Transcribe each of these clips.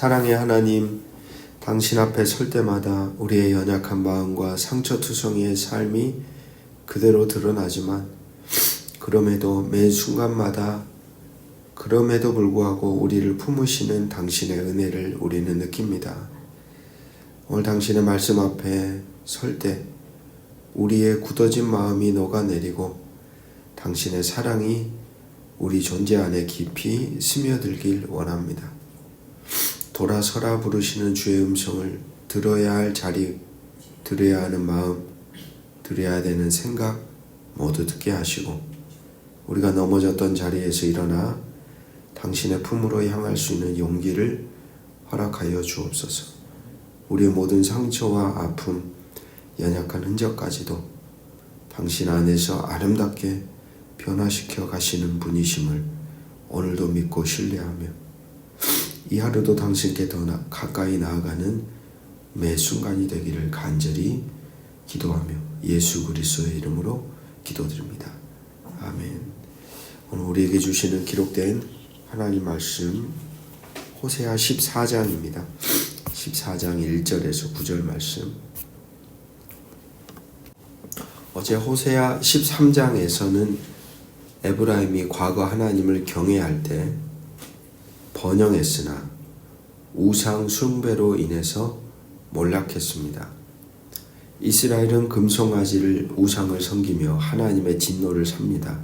사랑의 하나님, 당신 앞에 설 때마다 우리의 연약한 마음과 상처투성이의 삶이 그대로 드러나지만 그럼에도 매 순간마다 그럼에도 불구하고 우리를 품으시는 당신의 은혜를 우리는 느낍니다. 오늘 당신의 말씀 앞에 설 때 우리의 굳어진 마음이 녹아내리고 당신의 사랑이 우리 존재 안에 깊이 스며들길 원합니다. 돌아서라 부르시는 주의 음성을 들어야 할 자리, 들어야 하는 마음, 들어야 되는 생각 모두 듣게 하시고 우리가 넘어졌던 자리에서 일어나 당신의 품으로 향할 수 있는 용기를 허락하여 주옵소서. 우리의 모든 상처와 아픔, 연약한 흔적까지도 당신 안에서 아름답게 변화시켜 가시는 분이심을 오늘도 믿고 신뢰하며 이 하루도 당신께 더 나, 가까이 나아가는 매 순간이 되기를 간절히 기도하며 예수 그리스도의 이름으로 기도드립니다. 아멘. 오늘 우리에게 주시는 기록된 하나님 말씀 호세아 14장입니다. 14장 1절에서 9절 말씀. 어제 호세아 13장에서는 에브라임이 과거 하나님을 경외할 때 번영했으나 우상 숭배로 인해서 몰락했습니다. 이스라엘은 금송아지를 우상을 섬기며 하나님의 진노를 삽니다.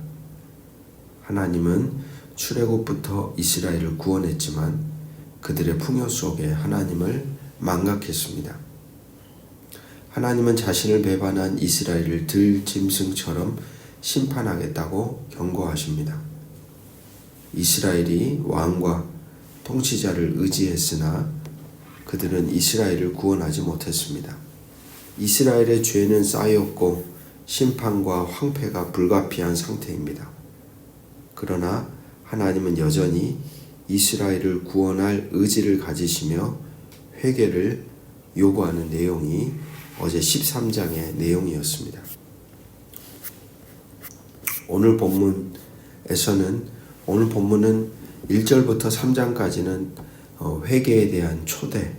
하나님은 출애굽부터 이스라엘을 구원했지만 그들의 풍요 속에 하나님을 망각했습니다. 하나님은 자신을 배반한 이스라엘을 들짐승처럼 심판하겠다고 경고하십니다. 이스라엘이 왕과 통치자를 의지했으나 그들은 이스라엘을 구원하지 못했습니다. 이스라엘의 죄는 쌓였고 심판과 황폐가 불가피한 상태입니다. 그러나 하나님은 여전히 이스라엘을 구원할 의지를 가지시며 회개를 요구하는 내용이 어제 13장의 내용이었습니다. 오늘 본문에서는 오늘 본문은 1절부터 3장까지는 어, 회개에 대한 초대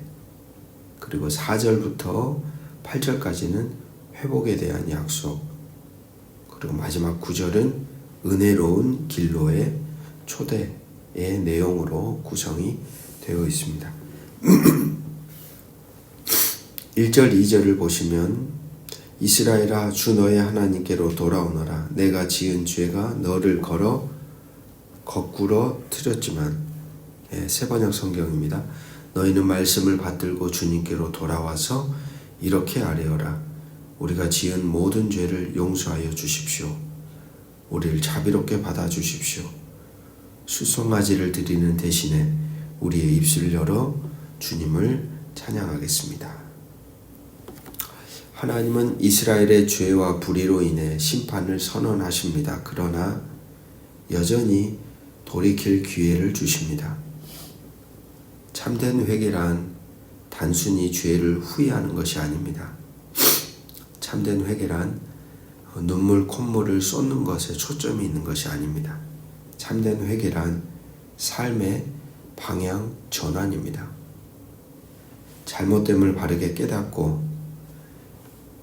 그리고 4절부터 8절까지는 회복에 대한 약속 그리고 마지막 9절은 은혜로운 길로의 초대의 내용으로 구성이 되어 있습니다. 1절, 2절을 보시면 이스라엘아 주 너의 하나님께로 돌아오너라 내가 지은 죄가 너를 걸어 거꾸로 틀었지만 예, 세번역 성경입니다. 너희는 말씀을 받들고 주님께로 돌아와서 이렇게 아뢰어라 우리가 지은 모든 죄를 용서하여 주십시오. 우리를 자비롭게 받아 주십시오. 수송아지를 드리는 대신에 우리의 입술을 열어 주님을 찬양하겠습니다. 하나님은 이스라엘의 죄와 불의로 인해 심판을 선언하십니다. 그러나 여전히 돌이킬 기회를 주십니다. 참된 회개란 단순히 죄를 후회하는 것이 아닙니다. 참된 회개란 눈물 콧물을 쏟는 것에 초점이 있는 것이 아닙니다. 참된 회개란 삶의 방향 전환입니다. 잘못됨을 바르게 깨닫고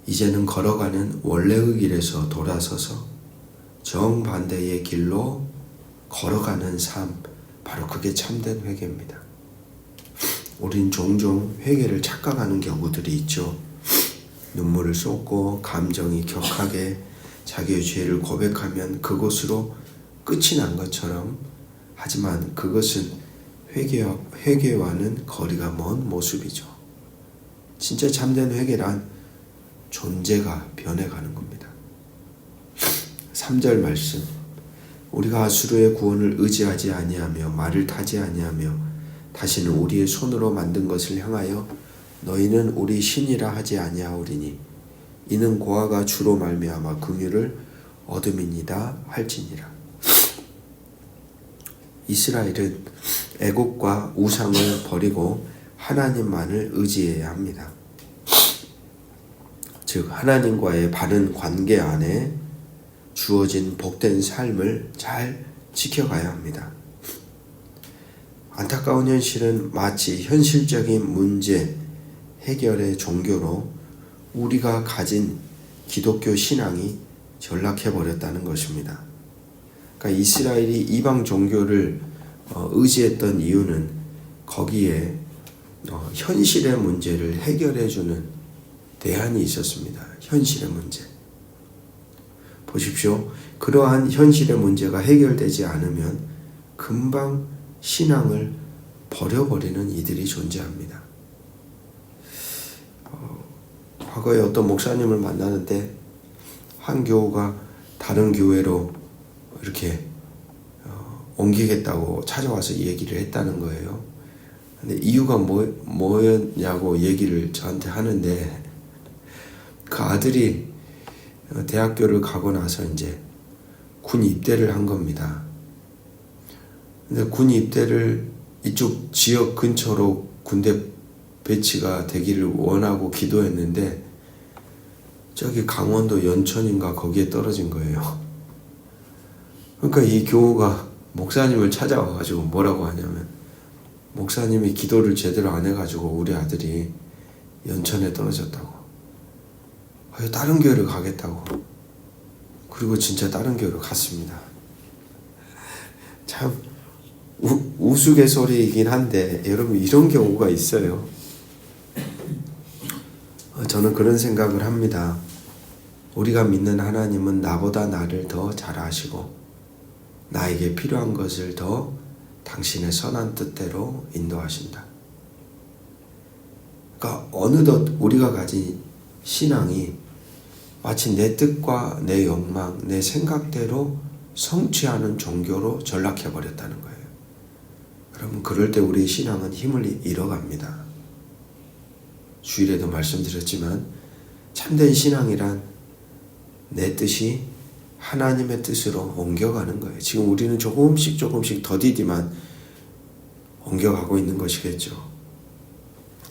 이제는 걸어가는 원래의 길에서 돌아서서 정반대의 길로 걸어가는 삶, 바로 그게 참된 회개입니다. 우린 종종 회개를 착각하는 경우들이 있죠. 눈물을 쏟고 감정이 격하게 자기의 죄를 고백하면 그곳으로 끝이 난 것처럼 하지만 그것은 회개와, 회개와는 거리가 먼 모습이죠. 진짜 참된 회개란 존재가 변해가는 겁니다. 3절 말씀 우리가 아수르의 구원을 의지하지 아니하며 말을 타지 아니하며 다시는 우리의 손으로 만든 것을 향하여 너희는 우리 신이라 하지 아니하오리니 이는 고아가 주로 말미암아 긍휼을 얻음이니다 할지니라 이스라엘은 애국과 우상을 버리고 하나님만을 의지해야 합니다. 즉 하나님과의 바른 관계 안에 주어진 복된 삶을 잘 지켜가야 합니다. 안타까운 현실은 마치 현실적인 문제 해결의 종교로 우리가 가진 기독교 신앙이 전락해 버렸다는 것입니다. 그러니까 이스라엘이 이방 종교를 어, 의지했던 이유는 거기에 어, 현실의 문제를 해결해 주는 대안이 있었습니다. 현실의 문제. 보십시오. 그러한 현실의 문제가 해결되지 않으면 금방 신앙을 버려버리는 이들이 존재합니다. 어, 과거에 어떤 목사님을 만나는데 한 교우가 다른 교회로 이렇게 어, 옮기겠다고 찾아와서 얘기를 했다는 거예요. 근데 이유가 뭐, 뭐였냐고 얘기를 저한테 하는데 그 아들이 어, 대학교를 가고 나서 이제 군 입대를 한 겁니다. 근데 군 입대를 이쪽 지역 근처로 군대 배치가 되기를 원하고 기도했는데 저기 강원도 연천인가 거기에 떨어진 거예요. 그러니까 이 교우가 목사님을 찾아와 가지고 뭐라고 하냐면 목사님이 기도를 제대로 안 해가지고 우리 아들이 연천에 떨어졌다고. 아, 다른 교회를 가겠다고. 그리고 진짜 다른 교회로 갔습니다. 참 우, 우스갯소리이긴 한데 여러분 이런 경우가 있어요. 어, 저는 그런 생각을 합니다. 우리가 믿는 하나님은 나보다 나를 더 잘 아시고 나에게 필요한 것을 더 당신의 선한 뜻대로 인도하신다. 그러니까 어느덧 우리가 가진 신앙이 마치 내 뜻과 내 욕망, 내 생각대로 성취하는 종교로 전락해 버렸다는 거예요. 여러분 그럴 때 우리 신앙은 힘을 잃어갑니다. 주일에도 말씀드렸지만 참된 신앙이란 내 뜻이 하나님의 뜻으로 옮겨가는 거예요. 지금 우리는 조금씩 조금씩 더디디만 옮겨가고 있는 것이겠죠.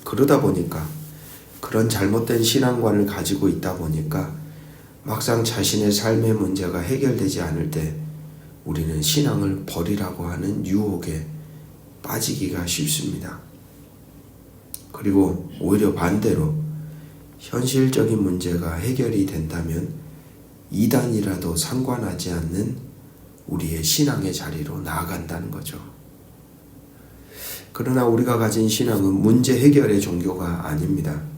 그러다 보니까 그런 잘못된 신앙관을 가지고 있다 보니까 막상 자신의 삶의 문제가 해결되지 않을 때 우리는 신앙을 버리라고 하는 유혹에 빠지기가 쉽습니다. 그리고 오히려 반대로 현실적인 문제가 해결이 된다면 이단이라도 상관하지 않는 우리의 신앙의 자리로 나아간다는 거죠. 그러나 우리가 가진 신앙은 문제 해결의 종교가 아닙니다.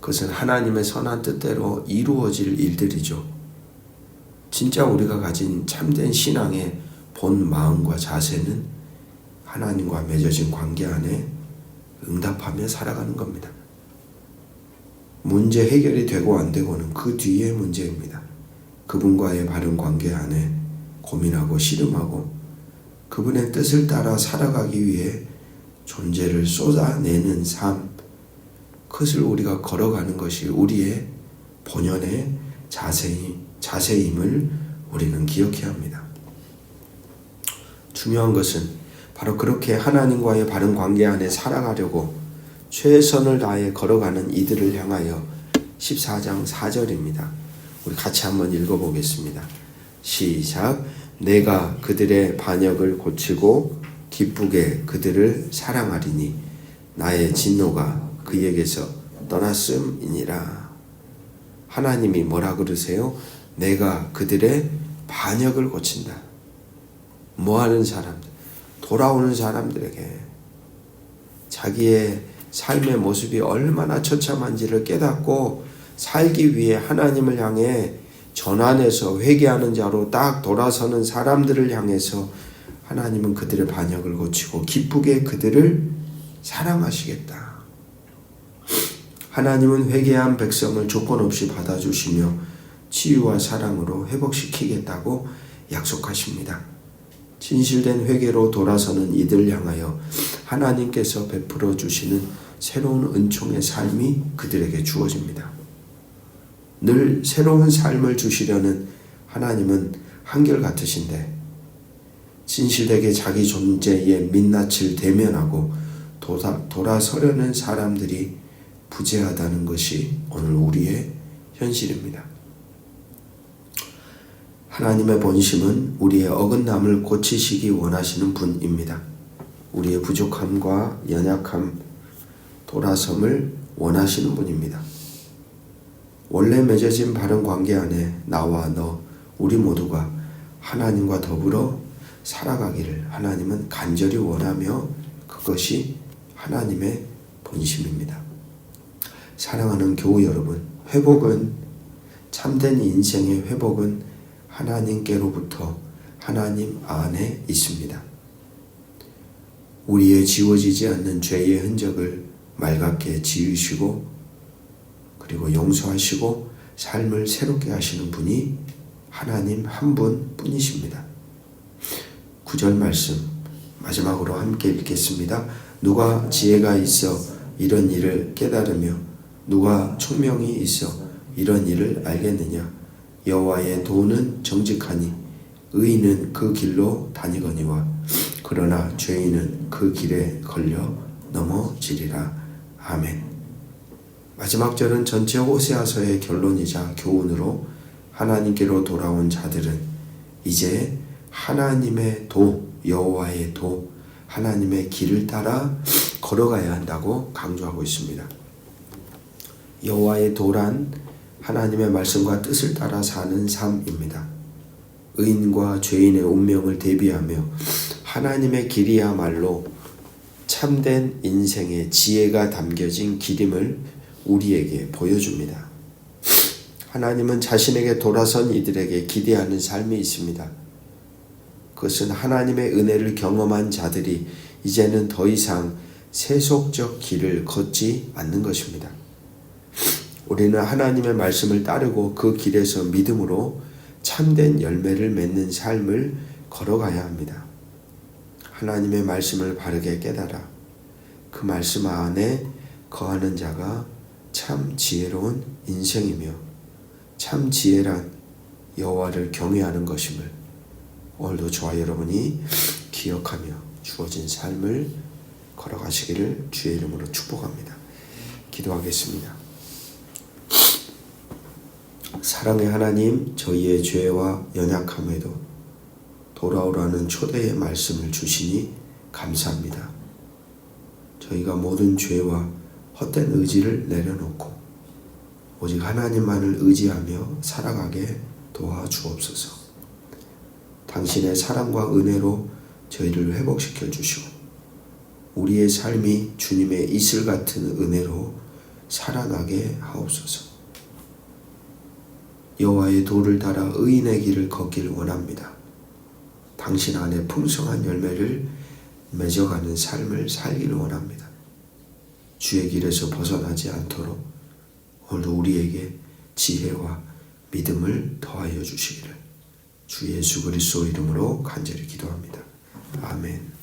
그것은 하나님의 선한 뜻대로 이루어질 일들이죠. 진짜 우리가 가진 참된 신앙의 본 마음과 자세는 하나님과 맺어진 관계 안에 응답하며 살아가는 겁니다. 문제 해결이 되고 안 되고는 그 뒤의 문제입니다. 그분과의 바른 관계 안에 고민하고 씨름하고 그분의 뜻을 따라 살아가기 위해 존재를 쏟아내는 삶, 그것을 우리가 걸어가는 것이 우리의 본연의 자세히, 자세임을 우리는 기억해야 합니다. 중요한 것은 바로 그렇게 하나님과의 바른 관계 안에 살아가려고 최선을 다해 걸어가는 이들을 향하여 14장 4절입니다. 우리 같이 한번 읽어보겠습니다. 시작. 내가 그들의 반역을 고치고 기쁘게 그들을 사랑하리니 나의 진노가 그에게서 떠났음이니라. 하나님이 뭐라 그러세요? 내가 그들의 반역을 고친다. 뭐 하는 사람들? 돌아오는 사람들에게 자기의 삶의 모습이 얼마나 처참한지를 깨닫고 살기 위해 하나님을 향해 전환해서 회개하는 자로 딱 돌아서는 사람들을 향해서 하나님은 그들의 반역을 고치고 기쁘게 그들을 사랑하시겠다. 하나님은 회개한 백성을 조건 없이 받아주시며 치유와 사랑으로 회복시키겠다고 약속하십니다. 진실된 회개로 돌아서는 이들 향하여 하나님께서 베풀어 주시는 새로운 은총의 삶이 그들에게 주어집니다. 늘 새로운 삶을 주시려는 하나님은 한결같으신데 진실되게 자기 존재의 민낯을 대면하고 돌아, 돌아서려는 사람들이 부재하다는 것이 오늘 우리의 현실입니다. 하나님의 본심은 우리의 어긋남을 고치시기 원하시는 분입니다. 우리의 부족함과 연약함, 돌아섬을 원하시는 분입니다. 원래 맺어진 바른 관계 안에 나와 너, 우리 모두가 하나님과 더불어 살아가기를 하나님은 간절히 원하며 그것이 하나님의 본심입니다. 사랑하는 교우 여러분, 회복은 참된 인생의 회복은 하나님께로부터 하나님 안에 있습니다. 우리의 지워지지 않는 죄의 흔적을 맑게 지으시고 그리고 용서하시고 삶을 새롭게 하시는 분이 하나님 한 분 뿐이십니다. 구절 말씀 마지막으로 함께 읽겠습니다. 누가 지혜가 있어 이런 일을 깨달으며 누가 총명이 있어 이런 일을 알겠느냐 여호와의 도는 정직하니 의인은 그 길로 다니거니와 그러나 죄인은 그 길에 걸려 넘어지리라 아멘. 마지막 절은 전체 호세아서의 결론이자 교훈으로 하나님께로 돌아온 자들은 이제 하나님의 도 여호와의 도 하나님의 길을 따라 걸어가야 한다고 강조하고 있습니다. 여호와의 도란 하나님의 말씀과 뜻을 따라 사는 삶입니다. 의인과 죄인의 운명을 대비하며 하나님의 길이야말로 참된 인생의 지혜가 담겨진 길임을 우리에게 보여줍니다. 하나님은 자신에게 돌아선 이들에게 기대하는 삶이 있습니다. 그것은 하나님의 은혜를 경험한 자들이 이제는 더 이상 세속적 길을 걷지 않는 것입니다. 우리는 하나님의 말씀을 따르고 그 길에서 믿음으로 참된 열매를 맺는 삶을 걸어가야 합니다. 하나님의 말씀을 바르게 깨달아 그 말씀 안에 거하는 자가 참 지혜로운 인생이며 참 지혜란 여호와를 경외하는 것임을 오늘도 저와 여러분이 기억하며 주어진 삶을 걸어가시기를 주의 이름으로 축복합니다. 기도하겠습니다. 사랑의 하나님, 저희의 죄와 연약함에도 돌아오라는 초대의 말씀을 주시니 감사합니다. 저희가 모든 죄와 헛된 의지를 내려놓고 오직 하나님만을 의지하며 살아가게 도와주옵소서. 당신의 사랑과 은혜로 저희를 회복시켜 주시고 우리의 삶이 주님의 이슬 같은 은혜로 살아나게 하옵소서. 여호와의 도를 따라 의인의 길을 걷기를 원합니다. 당신 안에 풍성한 열매를 맺어가는 삶을 살기를 원합니다. 주의 길에서 벗어나지 않도록 오늘도 우리에게 지혜와 믿음을 더하여 주시기를 주 예수 그리스도 이름으로 간절히 기도합니다. 아멘.